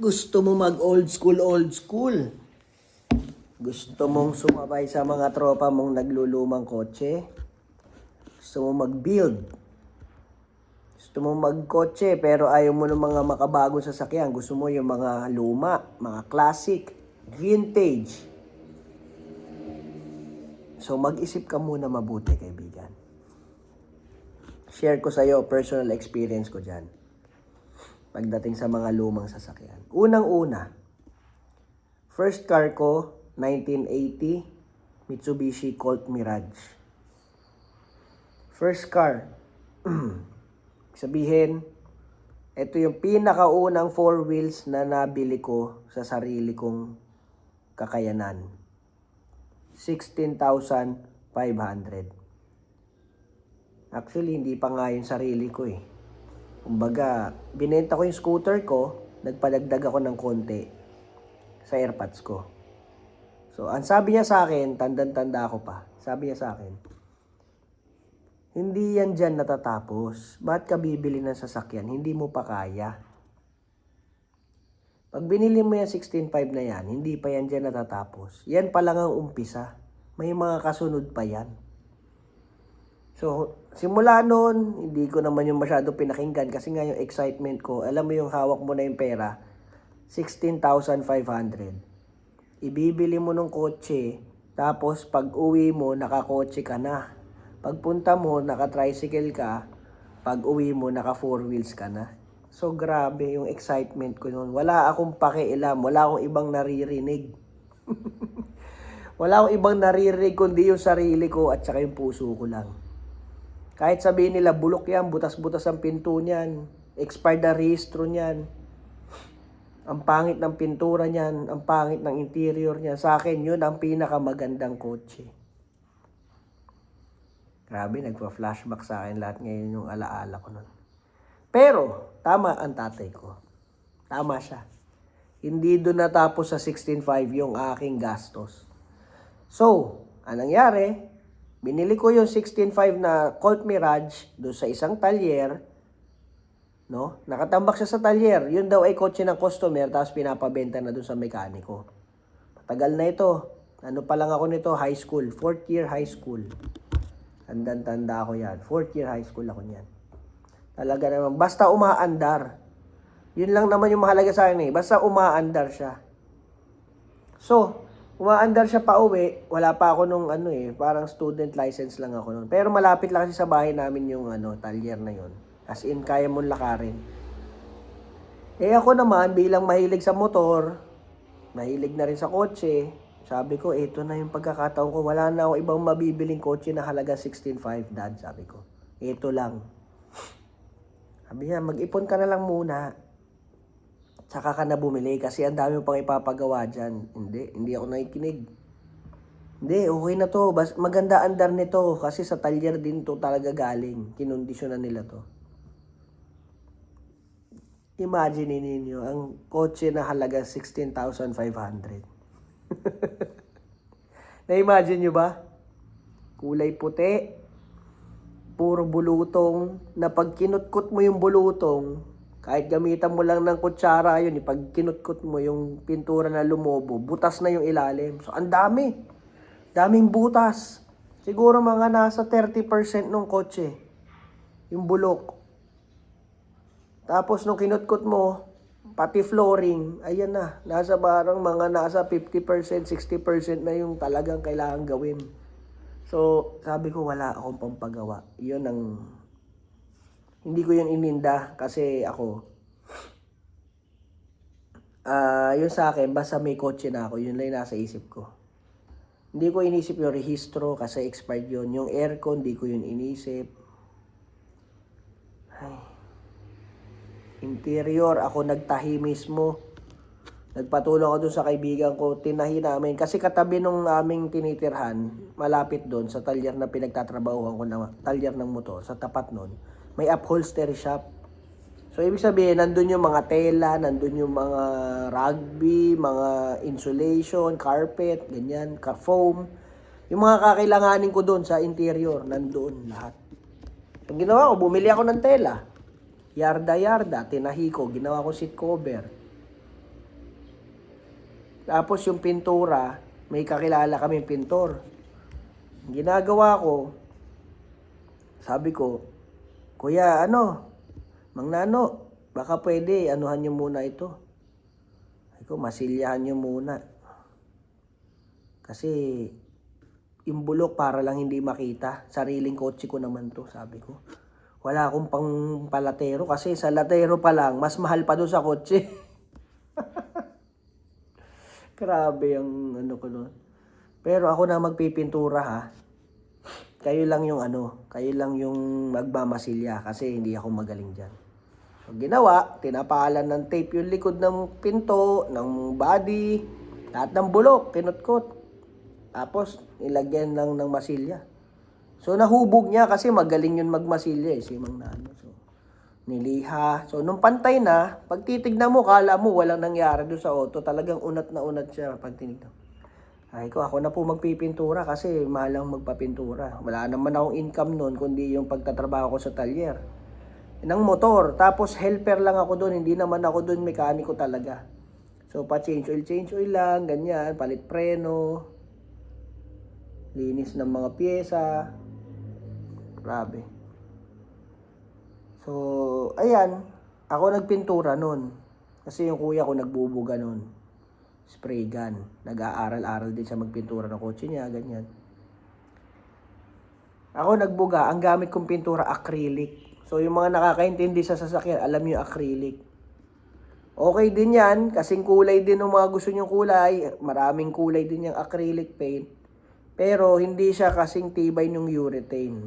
Gusto mo mag old school, old school? Gusto mong sumabay sa mga tropa mong naglulumang kotse? Gusto mo mag-build? Gusto mo magkotse pero ayaw mo ng mga makabagong sasakyan. Gusto mo yung mga luma, mga classic, vintage. So mag-isip ka muna mabuti, kaibigan. Share ko sa'yo personal experience ko dyan. Pagdating sa mga lumang sasakyan. Unang-una, first car ko, 1980, Mitsubishi Colt Mirage. First car. Sabihin, ito yung pinakaunang four wheels na nabili ko sa sarili kong kakayanan. 16,500. Actually, hindi pa nga yung sarili ko eh. Kumbaga, binenta ko yung scooter ko, nagpadagdag ako ng konti sa airpods ko. So, ang sabi niya sa akin, tandang-tanda ako pa, sabi niya sa akin, hindi yan dyan natatapos. Ba't ka bibili ng sasakyan? Hindi mo pa kaya. Pag binili mo yan 16.5 na yan, hindi pa yan dyan natatapos. Yan pa lang ang umpisa. May mga kasunod pa yan. So, simula noon, hindi ko naman yung masyado pinakinggan kasi nga yung excitement ko, alam mo yung hawak mo na yung pera, 16,500. Ibibili mo ng kotse, tapos pag uwi mo, nakakotse ka na. Pagpunta mo, naka-tricycle ka, pag uwi mo, naka four wheels ka na. So, grabe yung excitement ko noon. Wala akong pakialam, wala akong ibang naririnig. wala akong ibang naririnig kundi yung sarili ko at saka yung puso ko lang. Kahit sabihin nila, bulok yan, butas-butas ang pinto niyan, expired na rehistro niyan, ang pangit ng pintura niyan, ang pangit ng interior niya. Sa akin, yun ang pinakamagandang kotse. Grabe, nagpa-flashback sa akin lahat ngayon yung alaala ko nun. Pero, tama ang tatay ko. Tama siya. Hindi doon natapos sa 16.5 yung aking gastos. So, anong nangyari? Binili ko yung 16.5 na Colt Mirage doon sa isang talyer. No? Nakatambak siya sa talyer. Yun daw ay kotse ng customer tapos pinapabenta na doon sa mekaniko. Matagal na ito. Ano pa lang ako nito? High school. Fourth year high school. Tandang-tanda ako yan. Fourth year high school ako niyan. Talaga naman. Basta umaandar. Yun lang naman yung mahalaga sa akin eh. Basta umaandar siya. So, umaandar siya pa uwi. Wala pa ako nung ano eh. Parang student license lang ako nun. Pero malapit lang kasi sa bahay namin yung ano, talyer na yon. As in, kaya mong lakarin. Eh ako naman, bilang mahilig sa motor, mahilig na rin sa kotse, sabi ko, ito na yung pagkakataon ko. Wala na ako ibang mabibiling kotse na halaga 16.5, dad, sabi ko. Ito lang. Sabi niya, mag-ipon ka na lang muna. Tsaka ka na bumili kasi ang dami mo pang ipapagawa dyan. Hindi, hindi ako nakikinig. Hindi, okay na to. Bas, maganda andar nito kasi sa talyer din to talaga galing. Kinondisyonan nila to. Imagine ninyo, ang kotse na halaga 16,500. Na-imagine nyo ba? Kulay puti, puro bulutong, na pag kinutkot mo yung bulutong, kahit gamitan mo lang ng kutsara yun, pag kinutkot mo yung pintura na lumobo, butas na yung ilalim. So, ang dami. Daming butas. Siguro mga nasa 30% ng kotse. Yung bulok. Tapos nung kinutkot mo, pati flooring, ayan na, nasa barang mga nasa 50%, 60% na yung talagang kailangan gawin. So, sabi ko wala akong pampagawa. Yun ang hindi ko yun ininda kasi ako ah yun sa akin, basta may kotse na ako, yun lang nasa isip ko. Hindi ko inisip yung rehistro kasi expired yun. Yung aircon, hindi ko yun inisip. Ay. Interior, ako nagtahi mismo. Nagpatulong ako dun sa kaibigan ko, tinahi namin. Kasi katabi nung aming tinitirhan, malapit doon sa talyer na pinagtatrabahuhan ko na talyer ng motor, sa tapat nun, may upholstery shop. So, ibig sabihin, nandun yung mga tela, nandun yung mga rugby, mga insulation, carpet, ganyan, ka foam. Yung mga kakailanganin ko doon sa interior, nandun lahat. Ang ginawa ko, bumili ako ng tela. Yarda-yarda, tinahi ko, ginawa ko seat cover. Tapos yung pintura, may kakilala kaming pintor. Ang ginagawa ko, sabi ko, Kuya, ano, Mang Nano, baka pwede, anuhan nyo muna ito. Sabi ko, masilyahan nyo muna. Kasi, yung bulok para lang hindi makita. Sariling kotse ko naman to, sabi ko. Wala akong pang palatero kasi sa latero pa lang, mas mahal pa doon sa kotse. Grabe ang ano ko noon. Pero ako na magpipintura ha. Kayo lang yung ano, kayo lang yung magmamasilya kasi hindi ako magaling dyan. So ginawa, tinapalan ng tape yung likod ng pinto, ng body, lahat ng bulok, kinutkot. Tapos, ilagyan lang ng masilya. So, nahubog niya kasi magaling yun magmasilya eh, si Mang Nano. So, niliha. So, nung pantay na, pag titignan mo, kala mo walang nangyari doon sa auto. Talagang unat na unat siya pag tinignan. Ay ko, ako na po magpipintura kasi mahal lang magpapintura. Wala naman akong income noon kundi yung pagtatrabaho ko sa talyer. Ng motor. Tapos helper lang ako doon. Hindi naman ako doon mekaniko talaga. So, pa-change oil, change oil lang, ganyan. Palit preno. Linis ng mga pyesa. Grabe. So, ayan. Ako nagpintura noon. Kasi yung kuya ko nagbubuga noon. Spray gun. Nag-aaral-aral din siya magpintura ng kotse niya, ganyan. Ako nagbuga, ang gamit kong pintura acrylic. So yung mga nakakaintindi sa sasakyan, alam niyo acrylic. Okay din yan, kasing kulay din ng mga gusto nyong kulay. Maraming kulay din yung acrylic paint. Pero hindi siya kasing tibay ng urethane.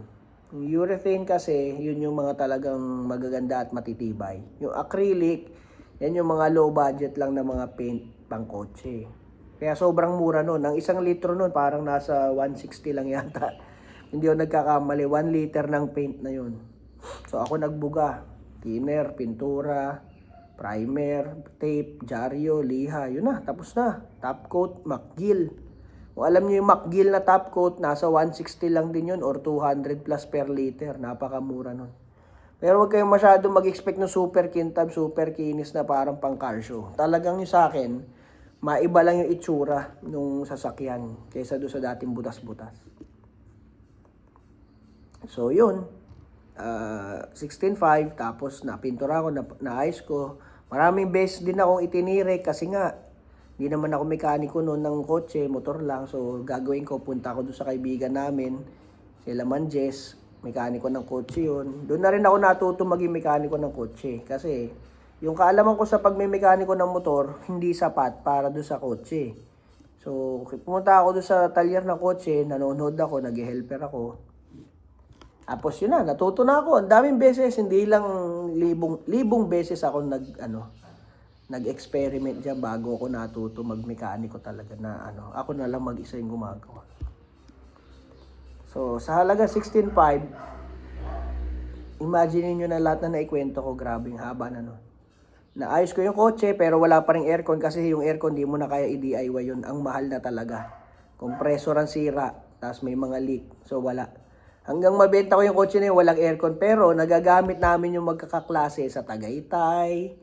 Yung urethane kasi, yun yung mga talagang magaganda at matitibay. Yung acrylic, yan yung mga low budget lang na mga paint pang kotse. Kaya sobrang mura nun. Ang isang litro nun, parang nasa 160 lang yata. Hindi ako nagkakamali. 1 liter ng paint na yun. So ako nagbuga. Thinner, pintura, primer, tape, dyaryo, liha. Yun na, tapos na. Top coat, McGill. Kung alam niyo yung McGill na top coat, nasa 160 lang din yun or 200 plus per liter. Napakamura nun. Pero huwag kayong masyado mag-expect ng super kintab, super kinis na parang pang car show. Talagang yung sa akin, maiba lang yung itsura nung sasakyan kaysa doon sa dating butas-butas. So yun, uh, 16.5 tapos napintura ko, na, naayos ko. Maraming beses din akong itinire kasi nga hindi naman ako mekaniko noon ng kotse, motor lang. So gagawin ko, punta ako doon sa kaibigan namin, sila Manjes, mekaniko ng kotse yun. Doon na rin ako natuto maging mekaniko ng kotse kasi yung kaalaman ko sa pagme-mekaniko ng motor, hindi sapat para doon sa kotse. So, pumunta ako doon sa talyer ng kotse, nanonood ako, nag-helper ako. Tapos yun na, natuto na ako. Ang daming beses, hindi lang libong, libong beses ako nag, ano, nag-experiment dyan bago ako natuto magmekaniko talaga na ano, ako na lang mag-isa yung gumagawa. So, sa halaga 16.5, imagine niyo na lahat na naikwento ko, grabing haba na no. Naayos ko yung kotse pero wala pa rin aircon kasi yung aircon di mo na kaya i-DIY yun. Ang mahal na talaga. Compressor ang sira, tapos may mga leak. So wala. Hanggang mabenta ko yung kotse na yun, walang aircon. Pero nagagamit namin yung magkakaklase sa Tagaytay,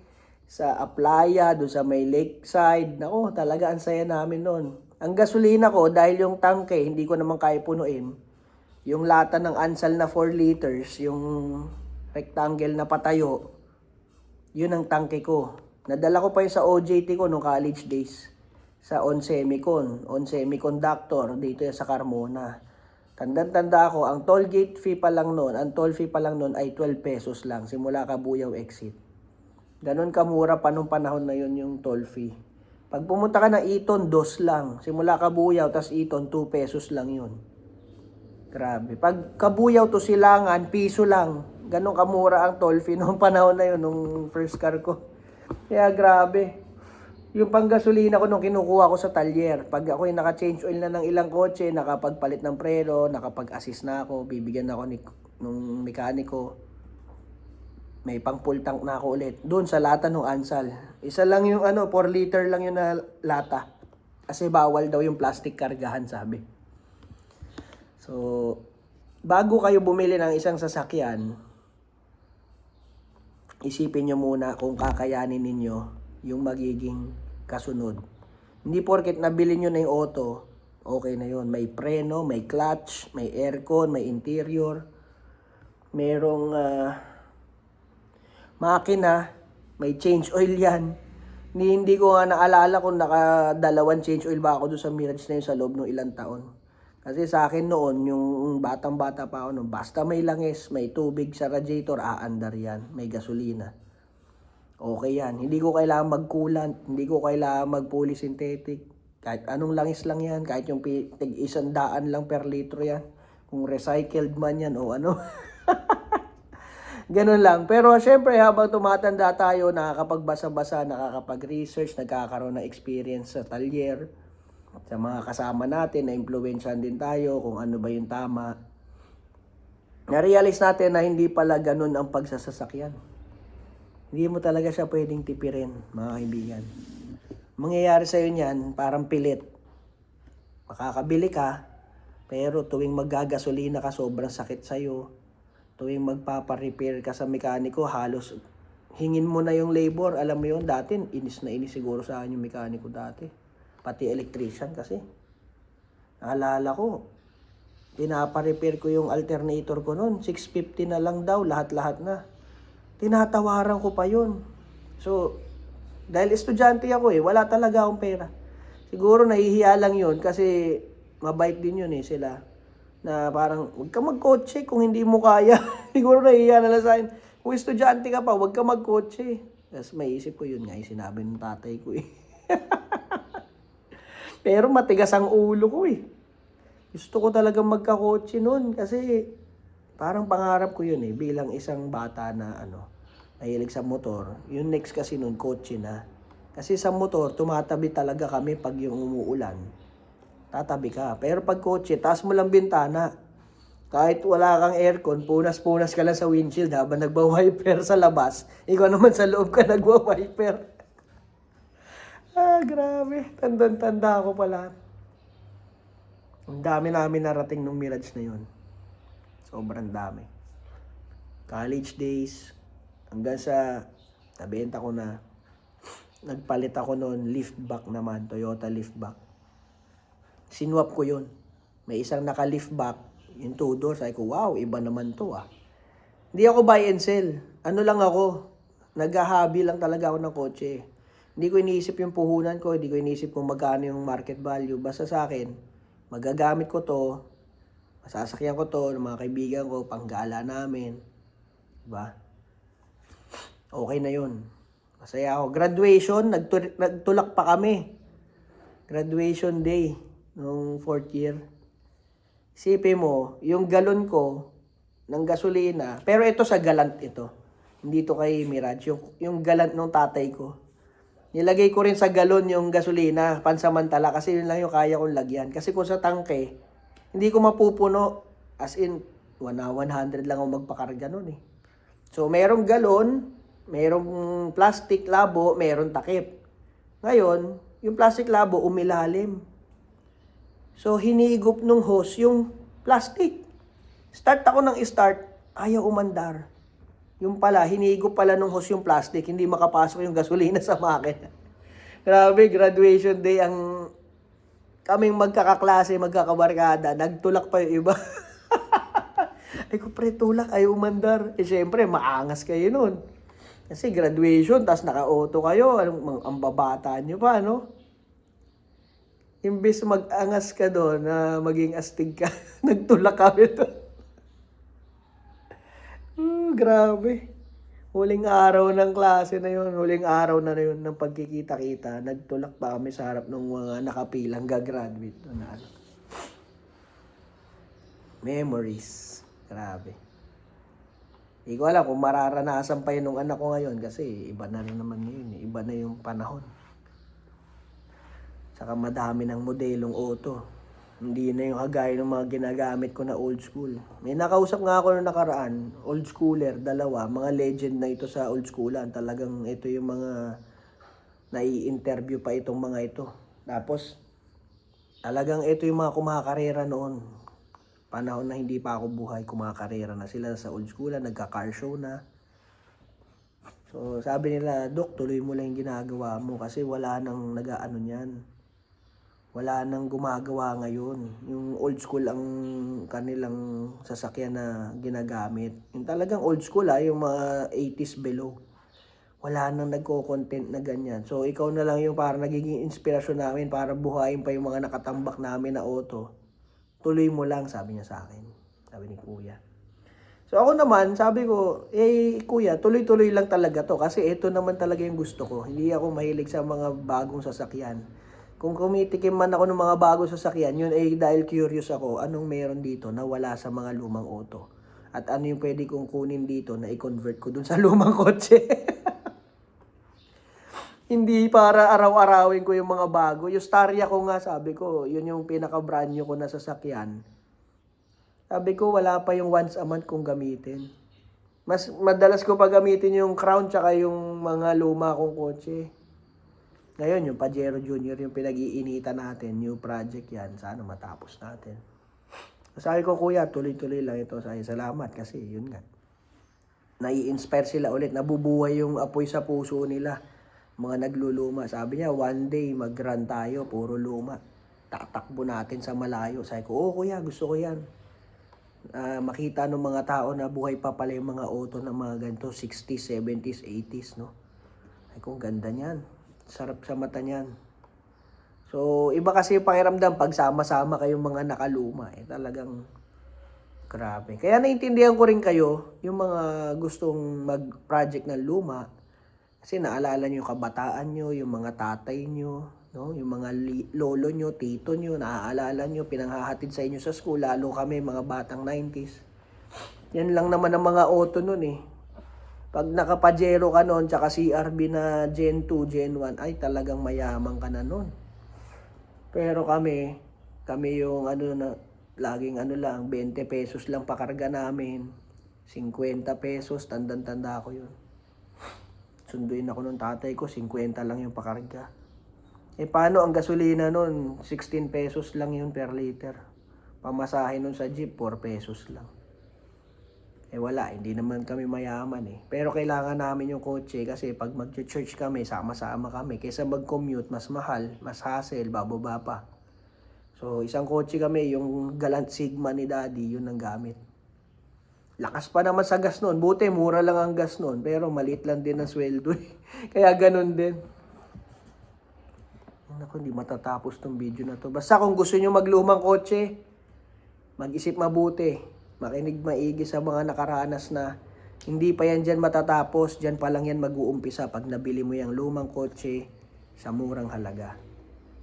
sa Aplaya, doon sa may lakeside. Nako, talaga ang saya namin noon. Ang gasolina ko, dahil yung tangke, hindi ko naman kaya punuin. Yung lata ng ansal na 4 liters, yung rectangle na patayo, yun ang tangke ko. Nadala ko pa yun sa OJT ko nung college days. Sa On Semicon, On Semiconductor, dito sa Carmona. Tandang-tanda ako, ang toll gate fee pa lang noon, ang toll fee pa lang noon ay 12 pesos lang, simula Kabuyaw exit. Ganon kamura pa nung panahon na yun yung toll fee. Pag pumunta ka ng Eton, dos lang. Simula Kabuyaw, tas Eton, 2 pesos lang yun. Grabe. Pag Kabuyaw to Silangan, piso lang. Ganon kamura ang toll fee nung panahon na yun, nung first car ko. Kaya grabe. Yung panggasolina ko nung kinukuha ko sa talyer, pag ako yung naka-change oil na ng ilang kotse, nakapagpalit ng preno, nakapag-assist na ako, bibigyan na ako ni, nung mekaniko, may pang full tank na ako ulit. Doon sa lata ng Ansal. Isa lang yung ano, 4 liter lang yung na lata. Kasi bawal daw yung plastic kargahan, sabi. So, bago kayo bumili ng isang sasakyan, isipin nyo muna kung kakayanin ninyo yung magiging kasunod. Hindi porket nabili nyo na yung auto, okay na yon May preno, may clutch, may aircon, may interior, merong ah, makina, may change oil yan. Hindi, hindi ko nga naalala kung nakadalawang change oil ba ako doon sa Mirage na yun sa loob ng ilang taon. Kasi sa akin noon, yung batang-bata pa ako noon, basta may langis, may tubig sa radiator, aandar yan, may gasolina. Okay yan. Hindi ko kailangan mag-coolant, hindi ko kailangan mag-fully synthetic. Kahit anong langis lang yan, kahit yung tig isang daan lang per litro yan. Kung recycled man yan o ano. Ganun lang. Pero syempre habang tumatanda tayo, nakakapagbasa-basa, nakakapag-research, nagkakaroon ng experience sa talyer, sa mga kasama natin, na-influensyan din tayo kung ano ba yung tama. Na-realize natin na hindi pala ganun ang pagsasasakyan. Hindi mo talaga siya pwedeng tipirin, mga kaibigan. Mangyayari sa'yo niyan, parang pilit. Makakabili ka, pero tuwing maggagasolina ka, sobrang sakit sa'yo. Tuwing magpaparepair ka sa mekaniko, halos hingin mo na yung labor. Alam mo yun, dati inis na inis siguro sa akin yung mekaniko dati. Pati electrician kasi. Naalala ko, pinaparepair ko yung alternator ko noon. 650 na lang daw, lahat-lahat na. Tinatawaran ko pa yun. So, dahil estudyante ako eh, wala talaga akong pera. Siguro nahihiya lang yun kasi mabait din yun eh sila. Na parang, huwag ka magkotse kung hindi mo kaya. Siguro nahihiya na lang sa akin. Kung estudyante ka pa, huwag ka magkotse. Tapos maisip ko yun nga, sinabi ng tatay ko eh. Pero matigas ang ulo ko eh. Gusto ko talagang magkakotse noon kasi parang pangarap ko yun eh bilang isang bata na ano, mahilig sa motor. Yung next kasi noon kotse na. Kasi sa motor, tumatabi talaga kami pag yung umuulan. Tatabi ka. Pero pag kotse, taas mo lang bintana. Kahit wala kang aircon, punas-punas ka lang sa windshield habang nagwa-wiper sa labas. Ikaw naman sa loob ka nagwa-wiper. Ah, grabe. Tandang-tanda ako pala. Ang dami namin narating nung Mirage na yun. Sobrang dami. College days, hanggang sa nabenta ko na. Nagpalit ako noon, liftback naman, Toyota liftback. Sinwap ko yun. May isang naka-liftback, yung two doors. Sabi ko, wow, iba naman to ah. Hindi ako buy and sell. Ano lang ako, naghahabi lang talaga ako ng kotse. Hindi ko iniisip yung puhunan ko, hindi ko iniisip kung magkano yung market value. Basta sa akin, magagamit ko to, masasakyan ko to ng mga kaibigan ko, panggala namin. Diba? Okay na yun. Masaya ako. Graduation, nagtu- nagtulak pa kami. Graduation day nung fourth year. Isipin mo, yung galon ko ng gasolina, pero ito sa galant ito. Hindi to kay Mirage, yung, yung galant ng tatay ko. Nilagay ko rin sa galon yung gasolina, pansamantala, kasi yun lang yung kaya kong lagyan. Kasi kung sa tangke, hindi ko mapupuno. As in, 1 100 lang ako magpakarga nun eh. So, merong galon, merong plastic labo, merong takip. Ngayon, yung plastic labo umilalim. So, hinigop nung hose yung plastic. Start ako ng start, ayaw umandar. Yung pala, hinigop pala nung hose yung plastic, hindi makapasok yung gasolina sa makina. Grabe, graduation day ang kaming magkakaklase, magkakabarkada, nagtulak pa yung iba. Ay ko, pre, tulak, ay umandar. Eh, syempre, maangas kayo nun. Kasi graduation, tas naka-auto kayo, ang, ang babata nyo pa, no? Imbis mag-angas ka doon na maging astig ka, nagtulak kami doon. Grabe. Huling araw ng klase na yun, huling araw na yun ng pagkikita-kita, nagtulak pa kami sa harap ng mga nakapilang gagraduate. Na, ano. Memories. Grabe. Hindi ko alam kung mararanasan pa yun ng anak ko ngayon kasi iba na rin naman ngayon. eh. Iba na yung panahon. Saka madami ng modelong auto. Hindi na yung kagaya ng mga ginagamit ko na old school. May nakausap nga ako nung nakaraan, old schooler, dalawa, mga legend na ito sa old schoolan. Talagang ito yung mga nai-interview pa itong mga ito. Tapos, talagang ito yung mga kumakarera noon. Panahon na hindi pa ako buhay, kumakarera na sila sa old schoolan, nagka-car show na. So, sabi nila, Dok, tuloy mo lang yung ginagawa mo kasi wala nang nag-ano niyan. Wala nang gumagawa ngayon. Yung old school ang kanilang sasakyan na ginagamit. Yung talagang old school ah, yung mga 80s below. Wala nang nagko-content na ganyan. So ikaw na lang yung para nagiging inspirasyon namin para buhayin pa yung mga nakatambak namin na auto. Tuloy mo lang, sabi niya sa akin. Sabi ni kuya. So ako naman, sabi ko, eh kuya, tuloy-tuloy lang talaga to kasi ito naman talaga yung gusto ko. Hindi ako mahilig sa mga bagong sasakyan. Kung kumitikim man ako ng mga bagong sasakyan, yun ay dahil curious ako, anong meron dito na wala sa mga lumang auto. At ano yung pwede kong kunin dito na i-convert ko dun sa lumang kotse. Hindi para araw-arawin ko yung mga bago. Yung Staria ko nga, sabi ko, yun yung pinaka-brand new ko na sasakyan. Sabi ko, wala pa yung once a month kong gamitin. Mas madalas ko pa gamitin yung Crown tsaka yung mga luma kong kotse. Ngayon, yung Pajero Junior, yung pinag-iinitan natin, new project yan. Sana matapos natin. Sabi ko, kuya, tuloy-tuloy lang ito. Sabi, salamat kasi yun nga. Nai-inspire sila ulit. Nabubuhay yung apoy sa puso nila. Mga nagluluma. Sabi niya, one day mag-run tayo, puro luma. Tatakbo natin sa malayo. Sabi ko, oh kuya, gusto ko yan. Ah, makita ng mga tao na buhay pa pala yung mga auto na mga ganito, 60s, 70s, 80s, no? Ay, kung ganda niyan. Sarap sa mata niyan. So, iba kasi yung pakiramdam pag sama-sama kayong mga nakaluma. Eh, talagang grabe. Kaya naintindihan ko rin kayo, yung mga gustong mag-project ng luma, kasi naalala nyo yung kabataan nyo, yung mga tatay nyo, no? yung mga lolo nyo, tito nyo, naaalala nyo, pinanghahatid sa inyo sa school, lalo kami, mga batang 90s. Yan lang naman ang mga auto nun eh. Pag nakapajero ka noon, tsaka CRB na Gen 2, Gen 1, ay talagang mayaman ka na noon. Pero kami, kami yung ano na, laging ano lang, 20 pesos lang pakarga namin. 50 pesos, tandang-tanda ko yun. Sunduin ako nung tatay ko, 50 lang yung pakarga. Eh paano ang gasolina nun? 16 pesos lang yun per liter. Pamasahe nun sa jeep, 4 pesos lang. Eh wala, hindi naman kami mayaman eh. Pero kailangan namin yung kotse kasi pag mag-church kami, sama-sama kami. Kaysa mag-commute, mas mahal, mas hassle, bababa pa. So isang kotse kami, yung Galant Sigma ni Daddy, yun ang gamit. Lakas pa naman sa gas noon. Buti, mura lang ang gas noon. Pero maliit lang din ang sweldo eh. Kaya ganun din. Naku, hindi matatapos tong video na to. Basta kung gusto nyo maglumang kotse, mag-isip mabuti. Makinig maigi sa mga nakaranas na hindi pa yan dyan matatapos. Dyan pa lang yan mag-uumpisa pag nabili mo yung lumang kotse sa murang halaga.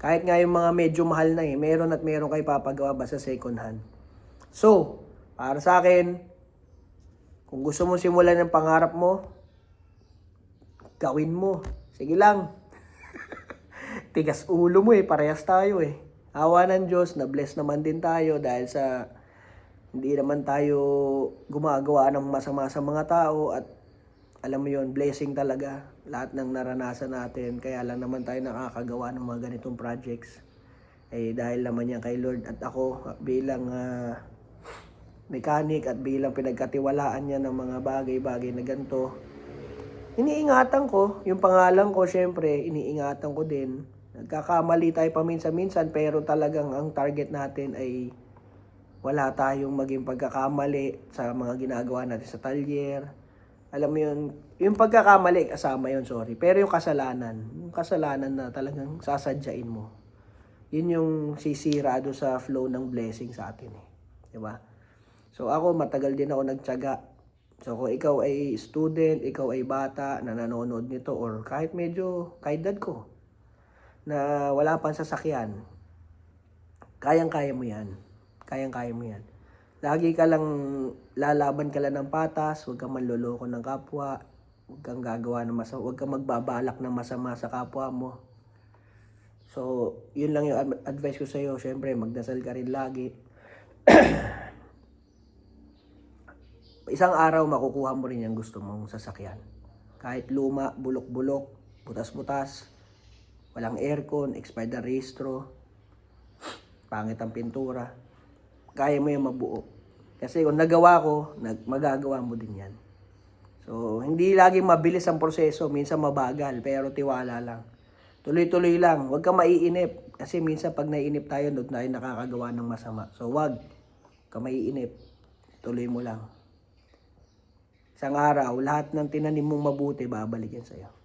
Kahit nga yung mga medyo mahal na eh, meron at meron kayo papagawa ba sa second hand. So, para sa akin, kung gusto mo simulan ng pangarap mo, gawin mo. Sige lang. Tigas ulo mo eh, parehas tayo eh. Awa ng Diyos, na-bless naman din tayo dahil sa hindi naman tayo gumagawa ng masama sa mga tao at alam mo yon blessing talaga lahat ng naranasan natin. Kaya lang naman tayo nakakagawa ng mga ganitong projects. Eh dahil naman yan kay Lord at ako bilang ah, mechanic at bilang pinagkatiwalaan niya ng mga bagay-bagay na ganito, iniingatan ko, yung pangalan ko syempre, iniingatan ko din. Nagkakamali tayo paminsan-minsan pero talagang ang target natin ay wala tayong maging pagkakamali sa mga ginagawa natin sa talyer. Alam mo yun, yung pagkakamali, kasama yun, sorry. Pero yung kasalanan, yung kasalanan na talagang sasadyain mo, yun yung sisira do sa flow ng blessing sa atin eh. 'Di ba? So ako matagal din ako nagtiyaga. So kung ikaw ay student, ikaw ay bata na nanonood nito or kahit medyo kahit dad ko na wala pang sasakyan, kayang-kaya mo 'yan. Kayang-kaya mo 'yan. Lagi ka lang lalaban ka lang ng patas, huwag kang manloloko ng kapwa, huwag kang gagawa ng masama, huwag kang magbabalak ng masama sa kapwa mo. So, yun lang yung ad- advice ko sa iyo. Syempre, magdasal ka rin lagi. Isang araw makukuha mo rin yung gusto mong sasakyan. Kahit luma, bulok-bulok, butas-butas, walang aircon, expired na rehistro, pangit ang pintura, kaya mo yung mabuo. Kasi kung nagawa ko, nag, magagawa mo din yan. So, hindi laging mabilis ang proseso, minsan mabagal, pero tiwala lang. Tuloy-tuloy lang, huwag kang maiinip. Kasi minsan pag naiinip tayo, doon tayo nakakagawa ng masama. So wag ka maiinip. Tuloy mo lang. Isang araw, lahat ng tinanim mong mabuti, babalik yan sa'yo.